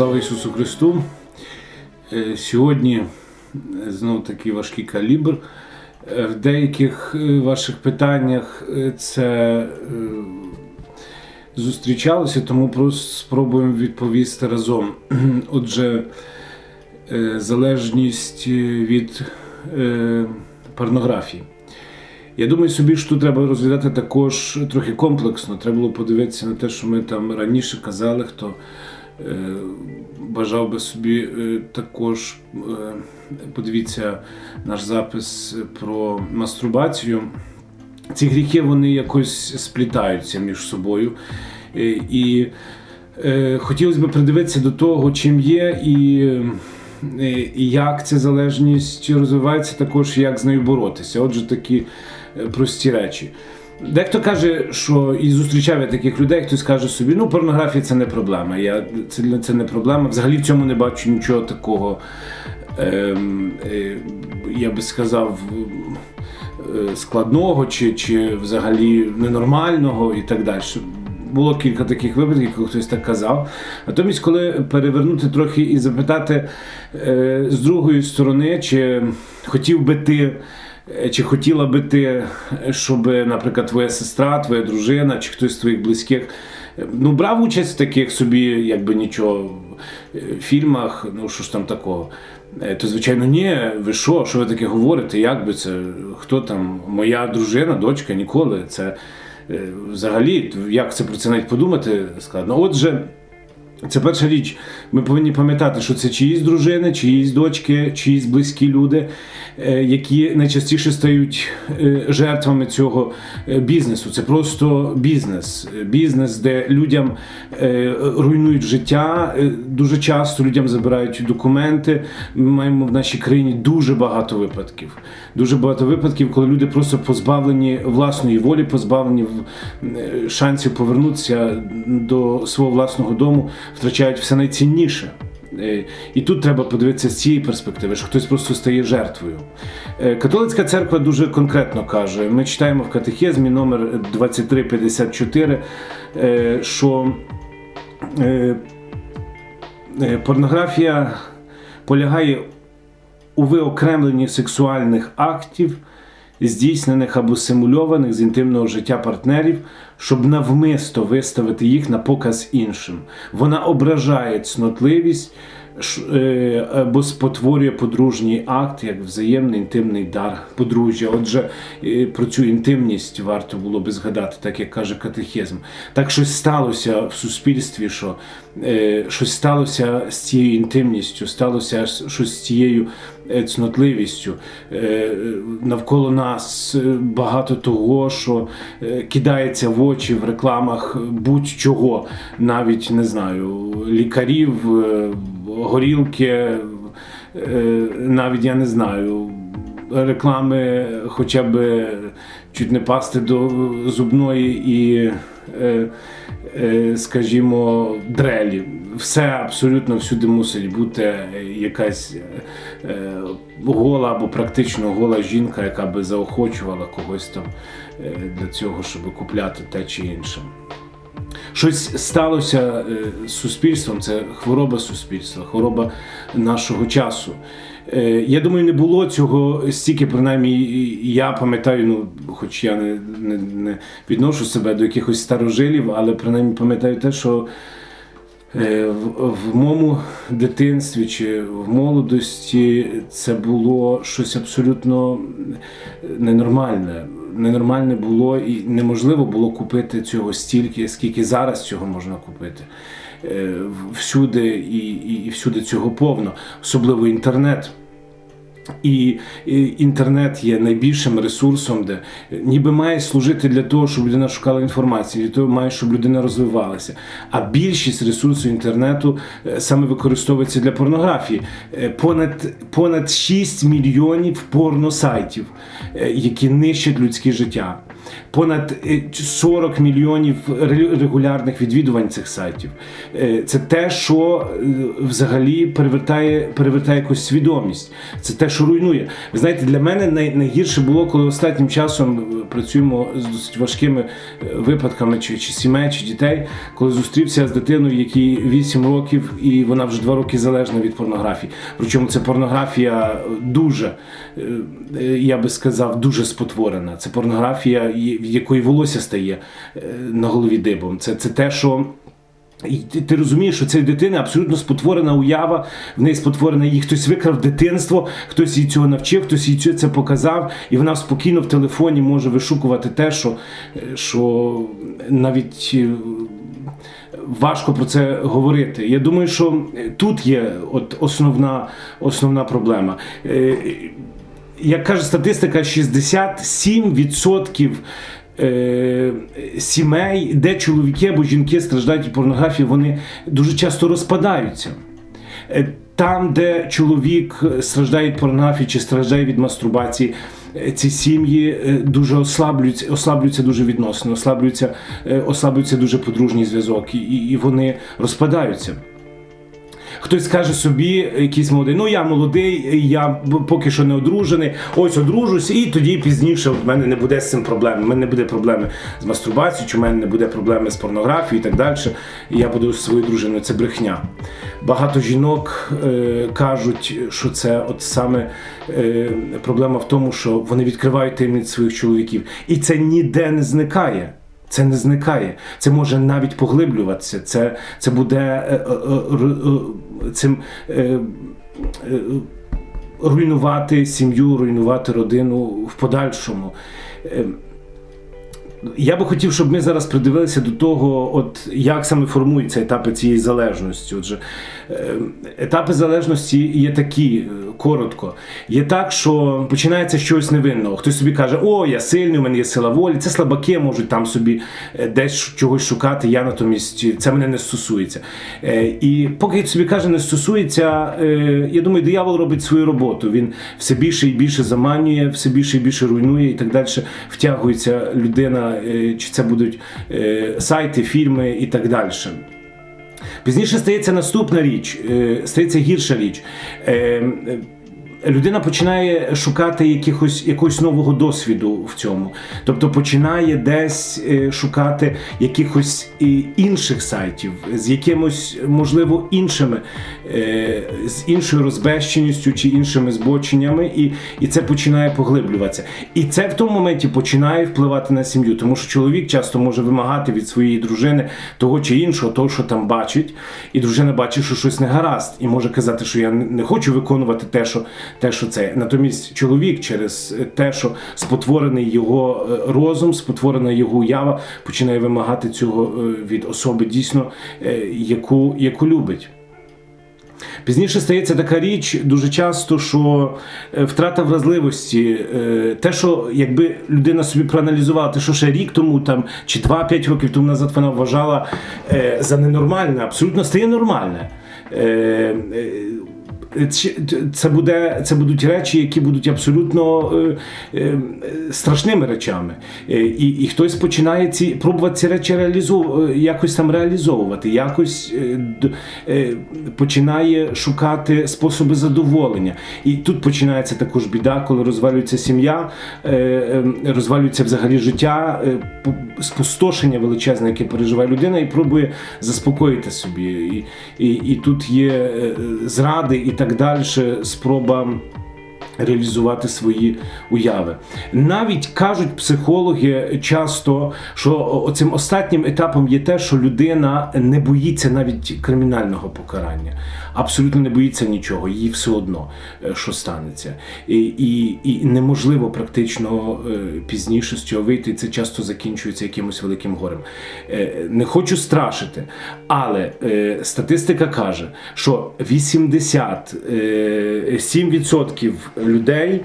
Слава Ісусу Христу! Е, Сьогодні знов такий важкий калібр. Е, В деяких е, ваших питаннях це зустрічалося, тому просто спробуємо відповісти разом. Отже, залежність від порнографії. Я думаю собі, що тут треба розглядати також трохи комплексно. Треба було подивитися на те, що ми там раніше казали, хто бажав би собі е, також е, подивіться наш запис про мастурбацію. Ці гріхи вони якось сплітаються між собою. Е, І е, хотілося б придивитися до того, чим є, і, е, і як ця залежність розвивається, також як з нею боротися. Отже, такі е, прості речі. Дехто каже, що і зустрічав я таких людей, хтось каже собі, ну порнографія це не проблема. Я, це, це не проблема. Взагалі в цьому не бачу нічого такого, ем, е, я би сказав, е, складного чи, чи взагалі ненормального і так далі. Було кілька таких випадків, коли хтось так казав. Натомість, коли перевернути трохи і запитати е, з другої сторони, чи хотів би ти, е, чи хотіла би ти, щоб, наприклад, твоя сестра, твоя дружина, чи хтось з твоїх близьких е, ну, брав участь в таких собі, якби нічого, е, фільмах, ну що ж там такого. Е, То, звичайно, ні, ви що, що ви таке говорите? Як би це? Хто там? Моя дружина, дочка, ніколи. Це е, взагалі, як це про це навіть подумати складно. Отже, це перша річ. Ми повинні пам'ятати, що це чиїсь дружини, чиїсь дочки, чиїсь близькі люди, е, які найчастіше стають е, жертвами цього е, бізнесу. Це просто бізнес. Бізнес, де людям руйнують життя. Дуже часто людям забирають документи. Ми маємо в нашій країні дуже багато випадків. Дуже багато випадків, коли люди просто позбавлені власної волі, позбавлені шансів повернутися до свого власного дому, втрачають все найцінніше. Е, І тут треба подивитися з цієї перспективи, що хтось просто стає жертвою. Е, Католицька церква дуже конкретно каже: ми читаємо в катехізмі номер 2354, е, що порнографія полягає у виокремленні сексуальних актів, здійснених або симульованих з інтимного життя партнерів, щоб навмисто виставити їх на показ іншим. Вона ображає цнотливість або спотворює подружній акт як взаємний інтимний дар подружжя. Отже, е, про цю інтимність варто було би згадати, так як каже катехизм. Так щось сталося в суспільстві, що е, щось сталося з цією інтимністю, сталося щось з цією е, цнотливістю. Е, Навколо нас е, багато того, що е, кидається в очі в рекламах будь-чого, навіть не знаю, лікарів, е, горілки, е, навіть я не знаю. Реклами хоча б чуть не пасти до зубної і, е, е, скажімо, дрелі. Все абсолютно всюди мусить бути якась гола або практично гола жінка, яка би заохочувала когось там для цього, щоб купляти те чи інше. Щось сталося е, з суспільством, це хвороба суспільства, хвороба нашого часу. Е, Я думаю, не було цього стільки, принаймні, я пам'ятаю, ну, хоч я не, не, не відношу себе до якихось старожилів, але принаймні пам'ятаю те, що е, в, в моєму дитинстві чи в молодості це було щось абсолютно ненормальне. Ненормальне було і неможливо було купити цього стільки, скільки зараз цього можна купити. Е, Всюди і, і, і всюди цього повно, особливо інтернет. І, інтернет є найбільшим ресурсом, де ніби має служити для того, щоб людина шукала інформацію, для того має, щоб людина розвивалася. А більшість ресурсів інтернету е, саме використовується для порнографії. Е, Понад, понад 6 мільйонів порносайтів, е, які нищать людське життя. Понад е, 40 мільйонів ре- регулярних відвідувань цих сайтів. Е, Це те, що е, взагалі перевертає, перевертає якусь свідомість. Це те, що руйнує. Ви знаєте, для мене найгірше було, коли останнім часом е, працюємо з досить важкими е, випадками чи, чи сімей, чи дітей, коли зустрівся з дитиною, якій 8 років, і вона вже 2 роки залежна від порнографії. Причому це порнографія дуже, е, е, я би сказав, дуже спотворена. Це порнографія, якої волосся стає е, на голові дибом. Це, це те, що. І ти, розумієш, що цієї дитини абсолютно спотворена уява, в неї спотворена її хтось викрав дитинство, хтось їй цього навчив, хтось їй це показав, і вона спокійно в телефоні може вишукувати те, що, е, що навіть е, важко про це говорити. Я думаю, що тут є от основна, основна проблема. Як каже статистика, 67% е, сімей, де чоловіки або жінки страждають від порнографії, вони дуже часто розпадаються. Е, Там, де чоловік е, страждає від порнографії чи страждає від мастурбації, ці сім'ї дуже ослаблюються, ослаблюються дуже відносно, ослаблюються, ослаблюється дуже подружній зв'язок, і, і вони розпадаються. Хтось скаже собі, якийсь молодий, ну я молодий, я поки що не одружений, ось одружусь, і тоді пізніше в мене не буде з цим проблем. У мене не буде проблеми з мастурбацією, чи в мене не буде проблеми з порнографією і так далі. І я буду зі своєю дружиною. Це брехня. Багато жінок е, кажуть, що це от саме е, проблема в тому, що вони відкривають таємниць своїх чоловіків, і це ніде не зникає. Це не зникає, це може навіть поглиблюватися. Це, це буде е, е, е, е, цим е, е, руйнувати сім'ю, руйнувати родину в подальшому. Е, я би хотів, щоб ми зараз придивилися до того, от як саме формуються етапи цієї залежності. Отже, етапи залежності є такі, коротко. Є так, що починається чогось невинного. Хтось собі каже, о, я сильний, у мене є сила волі. Це слабаки можуть там собі е, десь чогось шукати. Я натомість це мене не стосується. Е, І поки собі каже, не стосується, е, я думаю, диявол робить свою роботу. Він все більше і більше заманює, все більше і більше руйнує і так далі. Втягується людина, чи це будуть сайти, фільми і так далі. Пізніше стається наступна річ, е, стається гірша річ. Е, е, Людина починає шукати якихось, якогось нового досвіду в цьому. Тобто починає десь е, шукати якихось і інших сайтів, з якимось, можливо, іншими, е, з іншою розбещеністю чи іншими збоченнями, і, і це починає поглиблюватися. І це в тому моменті починає впливати на сім'ю, тому що чоловік часто може вимагати від своєї дружини того чи іншого, того, що там бачить, і дружина бачить, що щось не гаразд, і може казати, що я не хочу виконувати те, що те, що це. Натомість чоловік через те, що спотворений його е, розум, спотворена його уява, починає вимагати цього е, від особи дійсно, е, яку, яку любить. Пізніше стається така річ дуже часто, що е, втрата вразливості, е, те, що якби людина собі проаналізувала, те, що ще рік тому там чи 2-5 років тому назад вона вважала е, за ненормальне, абсолютно стає нормальне. Е, Це, буде, це будуть речі, які будуть абсолютно е, е, страшними речами. І, і хтось починає ці, пробувати ці речі реалізовувати, якось там реалізовувати, якось починає шукати способи задоволення. І тут починається також біда, коли розвалюється сім'я, розвалюється взагалі життя, спустошення величезне, яке переживає людина, і пробує заспокоїти собі. І, і, і тут є зради і так далі, спроба реалізувати свої уяви. Навіть кажуть психологи часто, що оцим останнім етапом є те, що людина не боїться навіть кримінального покарання, абсолютно не боїться нічого, їй все одно, е, що станеться. І, і, і неможливо практично е, пізніше з цього вийти. і Це часто закінчується якимось великим горем. Е, Не хочу страшити, але статистика каже, що 87% людей,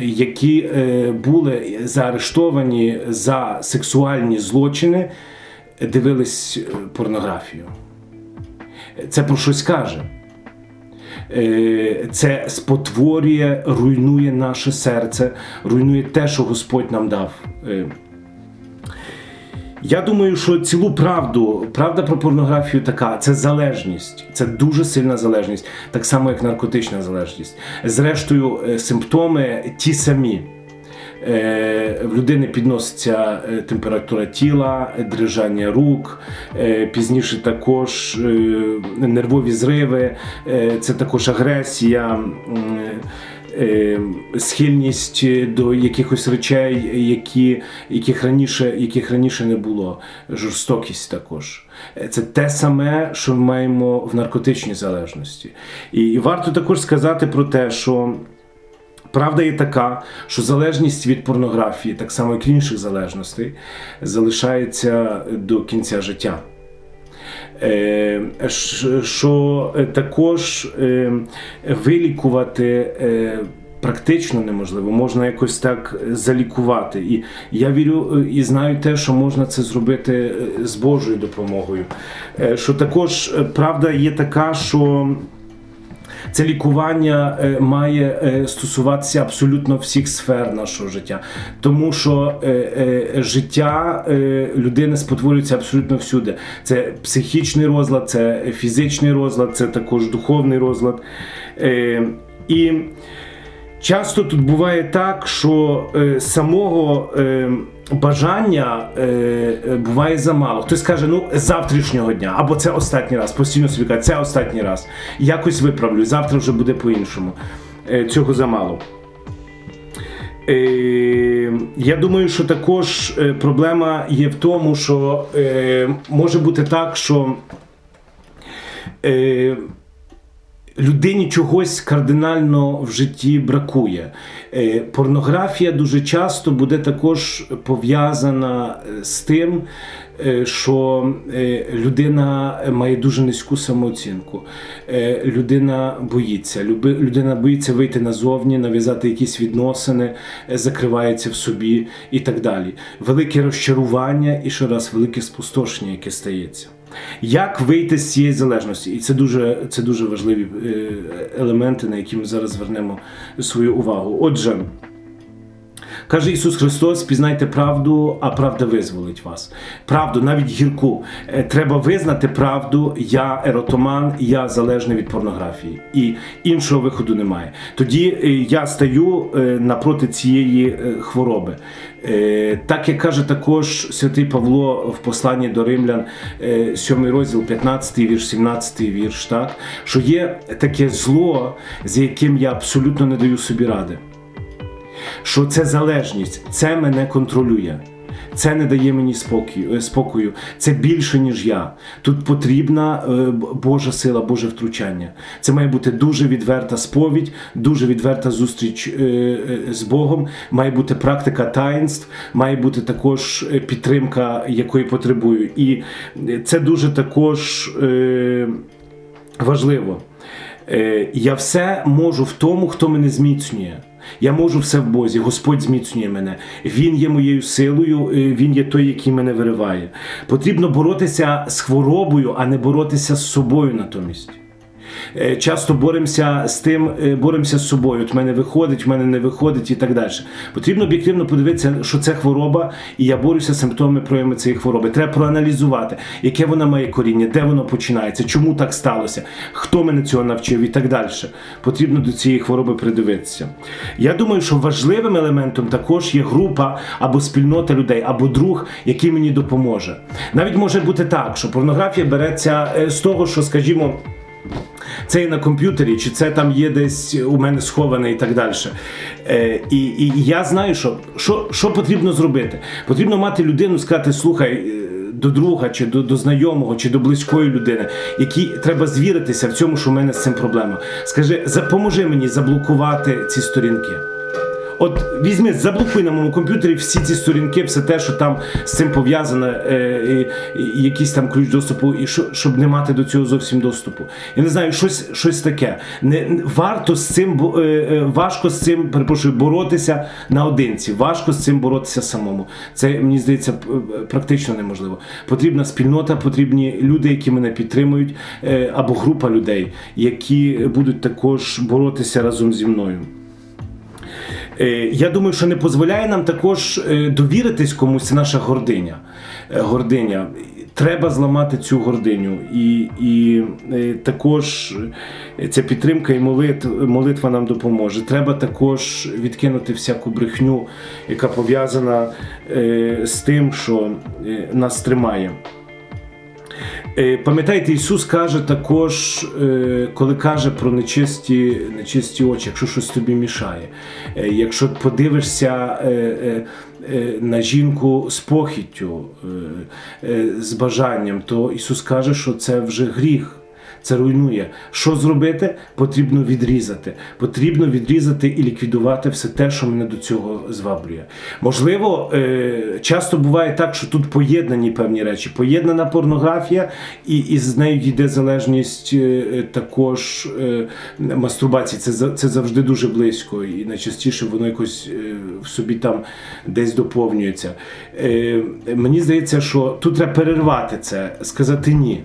які е, були заарештовані за сексуальні злочини, дивились е, порнографію. Це про щось каже. Е, Це спотворює, руйнує наше серце, руйнує те, що Господь нам дав. Я думаю, що цілу правду, правда про порнографію така, це залежність, це дуже сильна залежність, так само як наркотична залежність. Зрештою, е, симптоми ті самі. Е, В людини підноситься е, температура тіла, дрижання рук, е, пізніше також нервові зриви, це також агресія. Схильність до якихось речей, які, яких, раніше, яких раніше не було, жорстокість також. Це те саме, що ми маємо в наркотичній залежності. І, і варто також сказати про те, що Правда є така, що залежність від порнографії, так само як і інших залежностей, залишається до кінця життя. Е, Що е, також е, вилікувати практично неможливо, можна якось так залікувати. І я вірю і знаю те, що можна це зробити з Божою допомогою. Що також правда є така, що. Це лікування е, має е, стосуватися абсолютно всіх сфер нашого життя, тому що е, життя людини спотворюється абсолютно всюди. Це психічний розлад, це фізичний розлад, це також духовний розлад. І Часто тут буває так, що самого бажання е, е, буває замало. Хтось каже, ну завтрашнього дня, або це останній раз, постійно собі каже, це останній раз. Якось виправлю, завтра вже буде по-іншому. Е, цього замало. Е, я думаю, що також е, проблема є в тому, що е, може бути так, що е, людині чогось кардинально в житті бракує. Е, Порнографія дуже часто буде також пов'язана е, з тим, е, що людина має дуже низьку самооцінку. Людина боїться. Людина боїться вийти назовні, нав'язати якісь відносини, закривається в собі і так далі. Велике розчарування і ще раз велике спустошення, яке стається. Як вийти з цієї залежності? І це дуже, це дуже важливі е, елементи, на які ми зараз звернемо свою увагу. Отже, Каже Ісус Христос: пізнайте правду, а правда визволить вас. Правду, навіть гірку. Е, Треба визнати правду. Я еротоман, я залежний від порнографії, і іншого виходу немає. Тоді е, я стаю е, напроти цієї хвороби. Так як каже також святий Павло в посланні до Римлян, 7 розділ, 15 вірш, 17 вірш, так що є таке зло, з яким я абсолютно не даю собі ради що це залежність, це мене контролює. Це не дає мені спокою, е, спокою. Це більше, ніж я. Тут потрібна е, Божа сила, Боже втручання. Це має бути дуже відверта сповідь, дуже відверта зустріч е, з Богом, має бути практика таїнств, має бути також підтримка, якої потребую. І це дуже також важливо. Я все можу в тому, хто мене зміцнює. Я можу все в Бозі, Господь зміцнює мене. Він є моєю силою, е, Він є той, який мене вириває. Потрібно боротися з хворобою, а не боротися з собою натомість. Е, Часто боремося з тим, е, боремося з собою. От в мене виходить, в мене не виходить і так далі. Потрібно об'єктивно подивитися, що це хвороба, і я борюся з симптомами прояви цієї хвороби. Треба проаналізувати, яке вона має коріння, де воно починається, чому так сталося, хто мене цього навчив і так далі. Потрібно до цієї хвороби придивитися. Я думаю, що важливим елементом також є група або спільнота людей, або друг, який мені допоможе. Навіть може бути так, що порнографія береться е, з того, що, скажімо, це є на комп'ютері, чи це там є десь у мене сховане і так далі. Е, і, і я знаю, що, що, що потрібно зробити. Потрібно мати людину, сказати, слухай. е, До друга, чи до, до знайомого, чи до близької людини, якій треба звіритися в цьому, що в мене з цим проблема. Скажи, запоможи мені заблокувати ці сторінки. От візьми, заблокуй на моєму комп'ютері всі ці сторінки, все те, що там з цим пов'язане, е, і якийсь там ключ доступу, і що, щоб не мати до цього зовсім доступу. Я не знаю, щось, щось таке. Не, варто з цим е, е, важко з цим, перепрошую, боротися наодинці. Важко з цим боротися самому. Це мені здається е, практично неможливо. Потрібна спільнота, потрібні люди, які мене підтримують, е, або група людей, які будуть також боротися разом зі мною. Е, Я думаю, що не дозволяє нам також е, довіритись комусь це наша гординя. Е, гординя. Треба зламати цю гординю. І, і також ця підтримка і молитва, молитва нам допоможе. Треба також відкинути всяку брехню, яка пов'язана з тим, що нас тримає. Е, Пам'ятаєте, Ісус каже також, е, коли каже про нечисті, нечисті очі, якщо щось тобі мішає. Е, Якщо подивишся на жінку з похіттю, з бажанням, то Ісус каже, що це вже гріх. Це руйнує. Що зробити? Потрібно відрізати. Потрібно відрізати і ліквідувати все те, що мене до цього зваблює. Можливо, е, часто буває так, що тут поєднані певні речі. Поєднана порнографія, і, і з нею йде залежність е, е, також мастурбації. Це, це завжди дуже близько, і найчастіше воно якось в собі там десь доповнюється. Мені здається, що тут треба перервати це, сказати ні.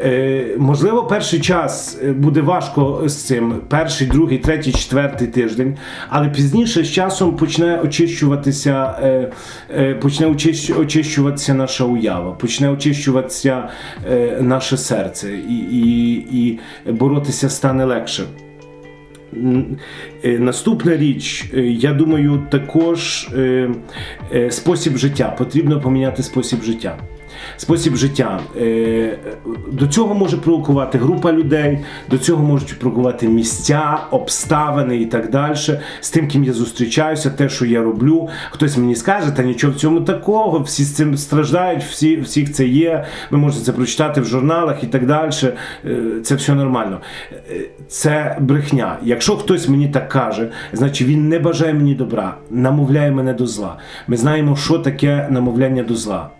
Е, можливо, перший час е, буде важко з цим, перший, другий, третій, четвертий тиждень, але пізніше з часом почне очищуватися, е, почне очищуватися наша уява, почне очищуватися наше серце, і, і, і боротися стане легше. Наступна річ, я думаю, також спосіб життя. Потрібно поміняти спосіб життя. Спосіб життя. Е, До цього може провокувати група людей, до цього можуть провокувати місця, обставини і так далі. З тим, ким я зустрічаюся, те, що я роблю. Хтось мені скаже, та нічого в цьому такого, всі з цим страждають, всі, всіх це є. Ви можете це прочитати в журналах і так далі. Е, Це все нормально. Е, Це брехня. Якщо хтось мені так каже, значить він не бажає мені добра, намовляє мене до зла. Ми знаємо, що таке намовляння до зла.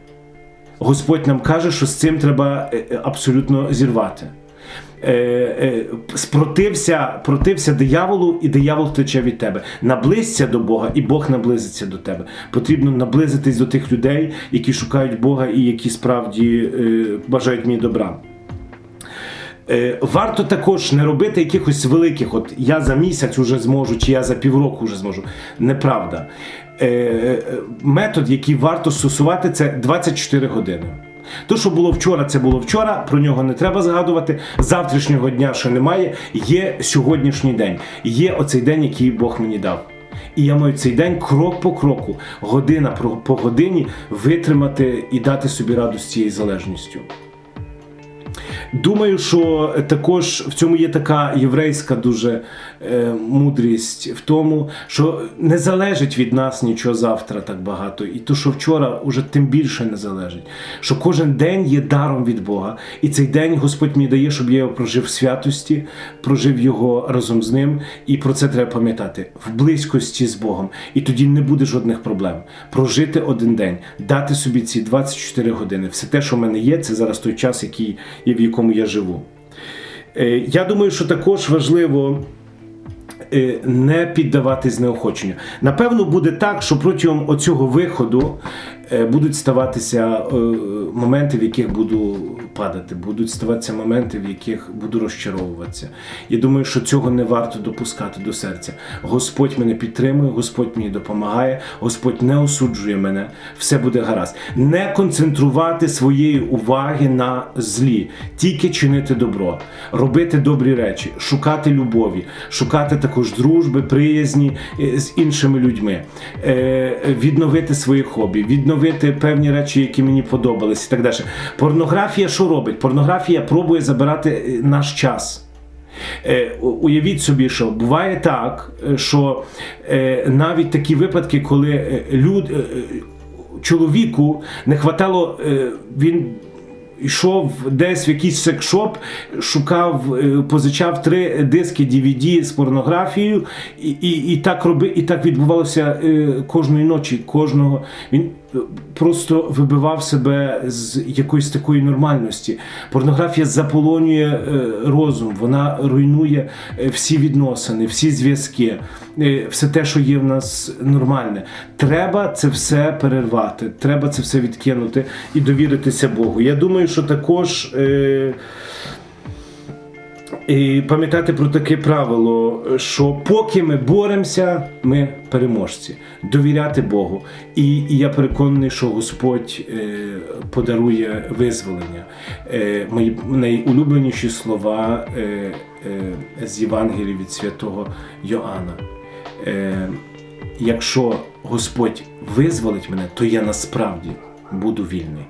Господь нам каже, що з цим треба е, е, абсолютно зірвати. Е, Спротився, протився дияволу, і диявол втече від тебе. Наблизься до Бога, і Бог наблизиться до тебе. Потрібно наблизитись до тих людей, які шукають Бога і які справді бажають мені добра. Варто також не робити якихось великих, от я за місяць уже зможу, чи я за півроку вже зможу. Неправда. Е, е, Метод, який варто стосувати, це 24 години. То, що було вчора, це було вчора, про нього не треба згадувати. Завтрашнього дня ще немає. Є сьогоднішній день. Є оцей день, який Бог мені дав. І я маю цей день крок по кроку, година по годині витримати і дати собі раду з цією залежністю. Думаю, що також в цьому є така єврейська дуже мудрість в тому, що не залежить від нас нічого завтра так багато, і то, що вчора уже тим більше не залежить. Що кожен день є даром від Бога, і цей день Господь мені дає, щоб я його прожив в святості, прожив його разом з ним. І про це треба пам'ятати в близькості з Богом. І тоді не буде жодних проблем. Прожити один день, дати собі ці 24 години. Все те, що в мене є, це зараз той час, який в якому я живу. Е, Я думаю, що також важливо е, не піддаватись неохоченню. Напевно, буде так, що протягом оцього виходу е, будуть ставатися е, моменти, в яких буду падати, будуть ставатися моменти, в яких буду розчаровуватися. Я думаю, що цього не варто допускати до серця. Господь мене підтримує, Господь мені допомагає, Господь не осуджує мене, все буде гаразд. Не концентрувати своєї уваги на злі, тільки чинити добро, робити добрі речі, шукати любові, шукати також дружби, приязні е, з іншими людьми, е, відновити свої хобі, відновити певні речі, які мені подобались, і так далі. Порнографія що робить? Порнографія пробує забирати е, наш час. Е, Уявіть собі, що буває так, е, що навіть такі випадки, коли люд, чоловіку не хватало, він йшов десь в якийсь секшоп, шукав, е, позичав три диски DVD з порнографією, і, і, і так роби, і так відбувалося е, кожної ночі, кожного. Він е, просто вибивав себе з якоїсь такої нормальності. Порнографія заполонює розум, вона руйнує всі відносини, всі зв'язки, все те, що є в нас нормальне. Треба це все перервати, треба це все відкинути і довіритися Богу. Я думаю, що також. Е, і пам'ятати про таке правило, що поки ми боремося, ми переможці. Довіряти Богу. І, і я переконаний, що Господь е, подарує визволення. Е, мої найулюбленіші слова е, е, з Євангелії від святого Йоанна. Е, якщо Господь визволить мене, то я насправді буду вільний.